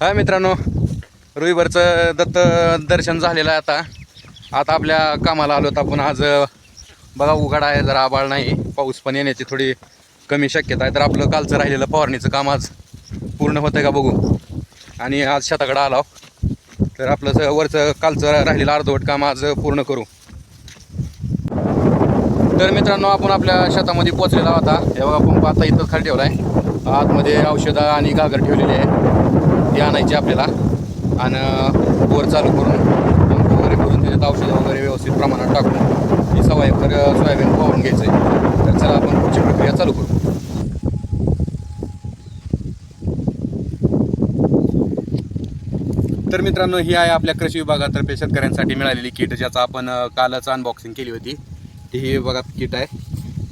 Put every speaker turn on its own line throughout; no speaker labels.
हा मित्रांनो रुईवरचं दत्त दर्शन झालेलं आहे आता. आता आपल्या कामाला आलो होतो आपण. आज बघा उघड आहे जरा आबाळ नाही. पाऊस पण येण्याची थोडी कमी शक्यता आहे. तर आपलं कालचं राहिलेलं फवारणीचं काम आज पूर्ण होतं का बघू. आणि आज शेताकडं आलो तर आपलं वरचं कालचं राहिलेलं अर्धवट काम आज पूर्ण करू. तर मित्रांनो आपण आपल्या शेतामध्ये पोचलेला होता हे बघा पंप आता इथं खाली ठेवला आहे आतमध्ये औषधं आणि गागर ठेवलेली आहे. ती आणायची आपल्याला. आणि बोर चालू करून पंप वगैरे करून त्याच्यात औषधं वगैरे व्यवस्थित प्रमाणात टाकून ही सवय तर सोयाबीन पोहून घ्यायचं आहे तर चला आपण पुढची प्रक्रिया चालू करू. तर मित्रांनो ही आहे आपल्या कृषी विभागातर्फे शेतकऱ्यांसाठी मिळालेली किट ज्याचा आपण कालच अनबॉक्सिंग केली होती. ती ही बघा किट आहे.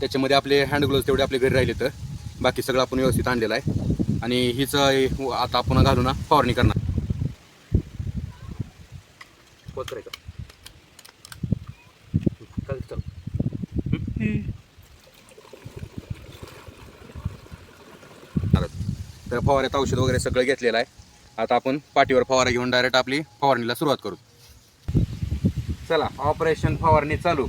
त्याच्यामध्ये आपले हँड ग्लोव्ज तेवढे आपले घरी राहिले तर बाकी सगळं आपण व्यवस्थित आणलेलं आहे. आणि हीच हो, आता आपण घालू ना फवारणी करणार. पोच चल. तर फवाऱ्यात औषध वगैरे सगळं घेतलेलं आहे. आता आपण पाठीवर फवारा घेऊन डायरेक्ट आपली फवारणीला सुरुवात करू. चला ऑपरेशन फवारणी चालू.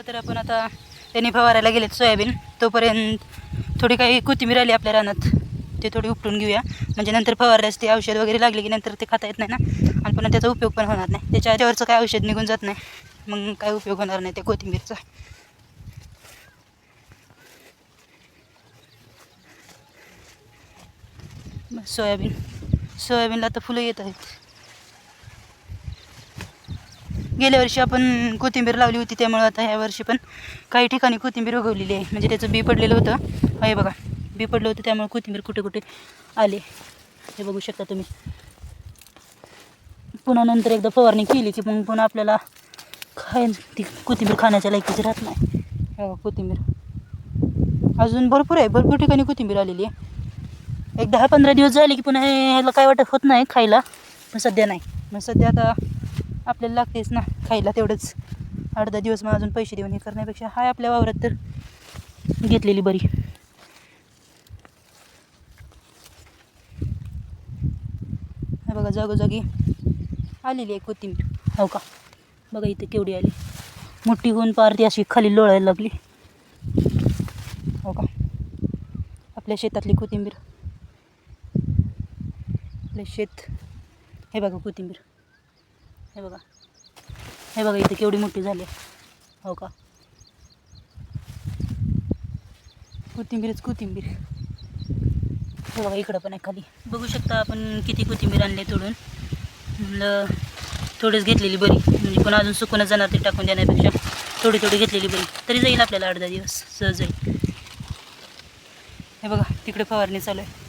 चला तर आपण आता त्यांनी फवारायला गेलेत सोयाबीन. तोपर्यंत थोडी काही कोथिंबीर आली आपल्या रानात. ते थोडी उपटून घेऊया. म्हणजे नंतर फवारल्यास ते औषध वगैरे लागले की नंतर ते खाता येत नाही ना. आणि पुन्हा त्याचा उपयोग पण होणार नाही. त्याच्या आजवरचं काय औषध निघून जात नाही. मग काय उपयोग होणार नाही त्या कोथिंबीरचा. सोयाबीन. सोयाबीनला आता फुलं येत आहेत. गेल्या वर्षी आपण कोथिंबीर लावली होती त्यामुळे आता ह्या वर्षी पण काही ठिकाणी कोथिंबीर उगवलेली आहे. म्हणजे त्याचं बी पडलेलं होतं. हो, आहे बघा. बी पडलं होतं त्यामुळे कोथिंबीर कुठे कुठे आले हे बघू शकता तुम्ही. पुन्हा नंतर एकदा फवारणी केली की मग पुन्हा आपल्याला खाय ती कोथिंबीर खाण्याच्या लायकीची राहत नाही. बघा कोथिंबीर. अजून भरपूर आहे भरपूर ठिकाणी कोथिंबीर आलेली आहे. एक दहा पंधरा दिवस झाले की पुन्हा ह्याला काय वाटत होत नाही खायला पण सध्या नाही. मग सध्या आता आपल्याला लागतेच ना खायला तेवढंच. आठ दहा दिवस मग अजून पैसे देऊन हे करण्यापेक्षा हाय आपल्या वावरात तर. घेतलेली बरी. हे बघा जागोजागी आलेली आहे कोथिंबीर. हो का? बघा इथे केवढी आली. मोठी होऊन पार ती अशी खाली लोळायला लागली. हो का? आपल्या शेतातली कोथिंबीर. आपले शेत. हे बघा कोथिंबीर. हे बघा. हे बघा इथे केवढी मोठी झाली हो का? कोथिंबीरच कोथिंबीर. हे बघा इकडं पण आहे खाली. बघू शकता आपण किती कोथिंबीर आणले तोडून. म्हणलं थोडीच घेतलेली बरी. म्हणजे पण अजून सुकूनच जाणार ते टाकून देण्यापेक्षा. थोडी थोडी घेतलेली बरी. तरी जाईल आपल्याला अर्धा दिवस. सहज जाईल. हे बघा तिकडे फवारणी चालू आहे.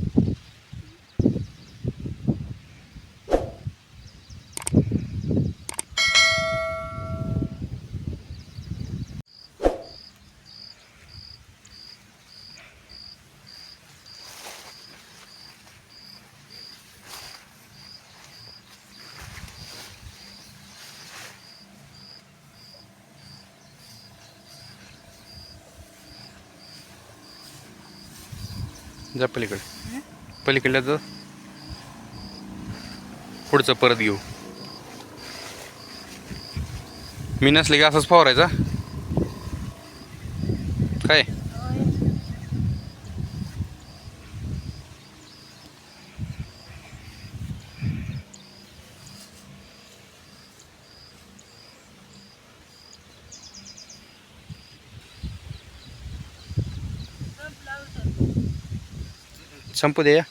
जा पलीकडे. पलीकडल्या जा. पुढचं परत घेऊ. मी नसले की असंच फवारायचा काय संपू दे या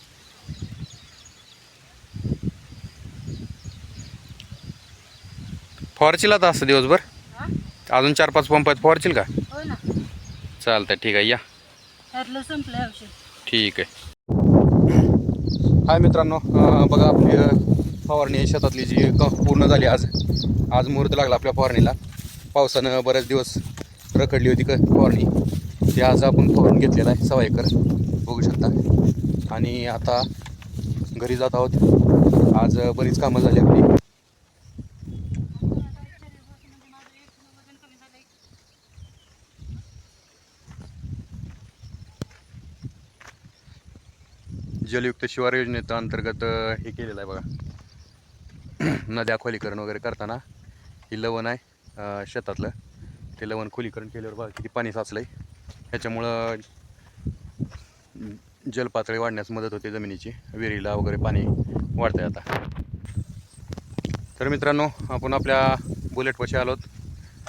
फवारशील आता असं दिवसभर? अजून चार पाच पंप आहेत. फवारशील का?
हो ना.
चालतंय ठीक आहे या. ठीक आहे. हाय मित्रांनो बघा आपली फवारणी शेतातली जी क- पूर्ण झाली आज. आज मुहूर्त लागला आपल्या फवारणीला. पावसानं बरेच दिवस रखडली होती क फवारणी. ती आज आपण फवारून घेतलेला आहे सव्वा एकर. बघू शकता. आणि आता घरी जात आहोत. आज बरीच कामं झाली आपली. जलयुक्त शिवार योजनेच्या अंतर्गत हे केलेलं आहे बघा. नद्या खोलीकरण वगैरे करताना ही लवण आहे शेतातलं. ते लवण खोलीकरण केल्यावर बघा किती पाणी साचलं आहे ह्याच्यामुळं जलपातळी वाढण्यास मदत होते जमिनीची. विहिरीला वगैरे पाणी वाढतंय आता. तर मित्रांनो आपण आपल्या बुलेटपाशी आलोत.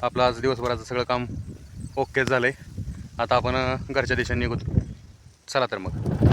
आपलं आज दिवसभराचं सगळं काम ओके झालं आहे आता आपण घरच्या दिशेने निघू चला तर मग.